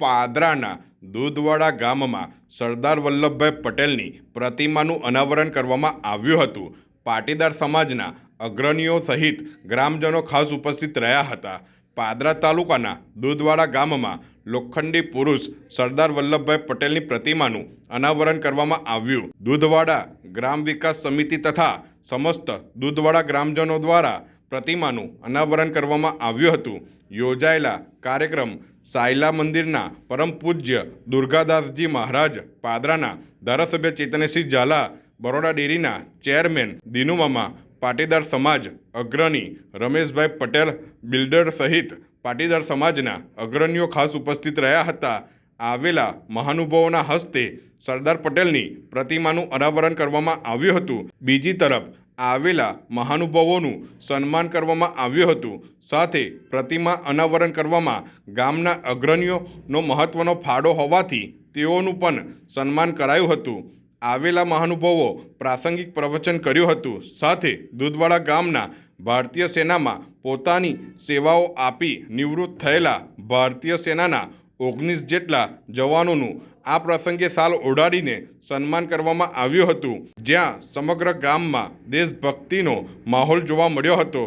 પાદરાના દૂધવાડા ગામમાં સરદાર વલ્લભભાઈ પટેલની પ્રતિમાનું અનાવરણ કરવામાં આવ્યું હતું. પાટીદાર સમાજના અગ્રણીઓ સહિત ગ્રામજનો ખાસ ઉપસ્થિત રહ્યા હતા. પાદરા તાલુકાના દૂધવાડા ગામમાં લોખંડી પુરુષ સરદાર વલ્લભભાઈ પટેલની પ્રતિમાનું અનાવરણ કરવામાં આવ્યું. દૂધવાડા ગ્રામ વિકાસ સમિતિ તથા સમસ્ત દૂધવાડા ગ્રામજનો દ્વારા પ્રતિમાનું અનાવરણ કરવામાં આવ્યું હતું. યોજાયેલા કાર્યક્રમ સાયલા મંદિરના પરમ પૂજ્ય દુર્ગાદાસજી મહારાજ પાદરાના ધારાસભ્ય ચેતનસિંહ ઝાલા, બરોડા ડેરીના ચેરમેન દિનુમામા, પાટીદાર સમાજ અગ્રણી રમેશભાઈ પટેલ, બિલ્ડર સહિત પાટીદાર સમાજના અગ્રણીઓ ખાસ ઉપસ્થિત રહ્યા હતા. આવેલા મહાનુભાવોના હસ્તે સરદાર પટેલની પ્રતિમાનું અનાવરણ કરવામાં આવ્યું હતું. બીજી તરફ આવેલા મહાનુભાવોનું સન્માન કરવામાં આવ્યું હતું. સાથે પ્રતિમા અનાવરણ કરવામાં ગામના અગ્રણીઓનો મહત્વનો ફાળો હોવાથી તેઓનું પણ સન્માન કરાયું હતું. આવેલા મહાનુભાવો પ્રાસંગિક પ્રવચન કર્યું હતું. સાથે દૂધવાડા ગામના ભારતીય સેનામાં પોતાની સેવાઓ આપી નિવૃત્ત થયેલા ભારતીય સેનાના ઓગણીસ જેટલા જવાનોનું આ પ્રસંગે સાલ ઓઢાડીને સન્માન કરવામાં આવ્યું હતું, જ્યાં સમગ્ર ગામમાં દેશભક્તિનો માહોલ જોવા મળ્યો હતો.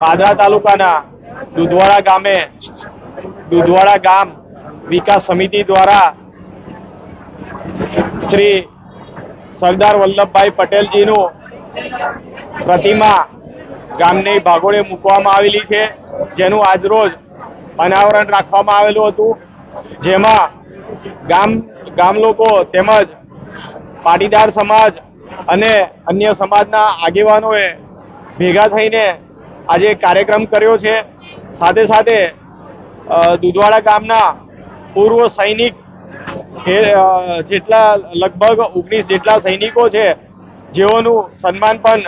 પાદરા તાલુકાના દુધવાડા ગામે, દુધવાડા ગામ વિકાસ સમિતિ દ્વારા શ્રી સરદાર વલ્લભભાઈ પટેલજીનું પ્રતિમા ગામની ભાગોળે મૂકવામાં આવેલી છે, જેનું આજરોજ અનાવરણ રાખવામાં આવેલું હતું. જેમાં ગામ ગામ લોકો તેમજ પાટીદાર સમાજ અને અન્ય સમાજના આગેવાનોએ ભેગા થઈને આજે કાર્યક્રમ કર્યો છે. સાથે સાથે દુધવાડા ગામના પૂર્વ સૈનિક જેટલા લગભગ ઓગણીસ જેટલા સૈનિકો છે, જેઓનું સન્માન પણ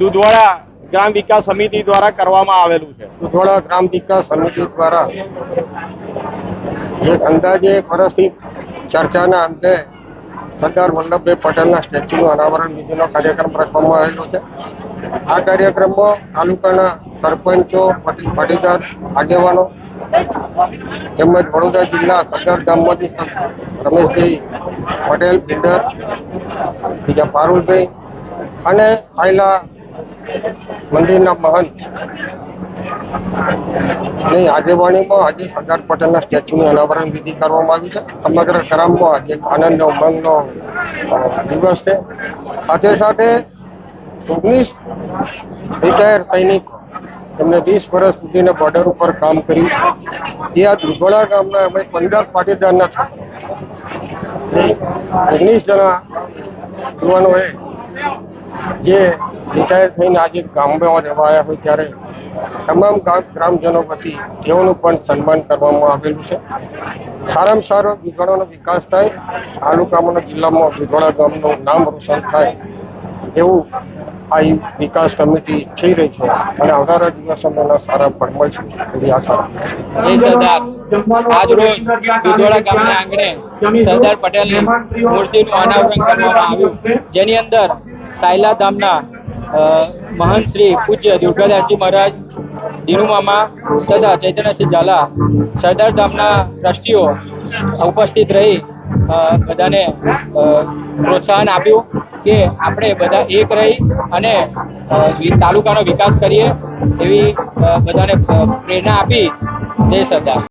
દુધવાડા ગ્રામ વિકાસ સમિતિ દ્વારા કરવામાં આવેલું છે. ઉજવળા ગ્રામ વિકાસ સમિતિ દ્વારા એક અંદાજે વર્ષથી ચર્ચાના અંતે સરદાર વલ્લભભાઈ પટેલના સ્ટેચ્યુનું અનાવરણ વિધિનો કાર્યક્રમ રાખવામાં આવેલો છે. આ કાર્યક્રમમાં તાલુકાના સરપંચો, પાટી- પાટીદાર, આગેવાનો તેમજ વડોદરા જિલ્લા સરદાર ગામમાંથી રમેશભાઈ પટેલ, બિલ્ડર, બીજા પારુલભાઈ અને આયલા મંદિરના મહંત ની આગેવાનીમાં આજે સરદાર પટેલના સ્ટેચ્યુની અનાવરણ વિધિ કરવામાં આવી છે. સમગ્ર ગ્રામમાં આજે આનંદનો ઉમંગનો દિવસ છે. સાથે સાથે ઓગણીસ રિટાયર સૈનિકો એમને વીસ વર્ષ સુધીને બોર્ડર ઉપર કામ કર્યું. એ આ દુધોળા ગામના અમે પંદર પાટીદારના ઓગણીસ જણા યુવાનોએ જે રિટાયર થઈને આજે ગામમાં રહેવા આવ્યા હોય ત્યારે તમામ ગ્રામજનો વતી તેઓનું પણ સન્માન કરવામાં આવેલું છે. સારામાં સારો દુધવાડાનો વિકાસ થાય, તાલુકામાં જિલ્લામાં દુધવાડા ગામનું નામ રોશન થાય એવું આ વિકાસ કમિટી થઈ રહી છે અને આવનારા દિવસોમાં સારા ફળ મળશે એવી આશા છું. આજ રોજ દુધોડા ગામના આંગણે અનાવરણ કરવામાં આવ્યું. જેની અંદર સાયલા ધામના અ, મહંત શ્રી પૂજ્ય દુર્ગાદાસજી મહારાજ દિનુમામા તથા ચૈતન્યસિંહ ઝાલા સરદાર ધામના ટ્રસ્ટીઓ ઉપસ્થિત રહી બધાને પ્રોત્સાહન આપ્યું કે આપણે બધા એક રહી અને તાલુકાનો વિકાસ કરીએ એવી બધાને પ્રેરણા આપી. જય સરદાર.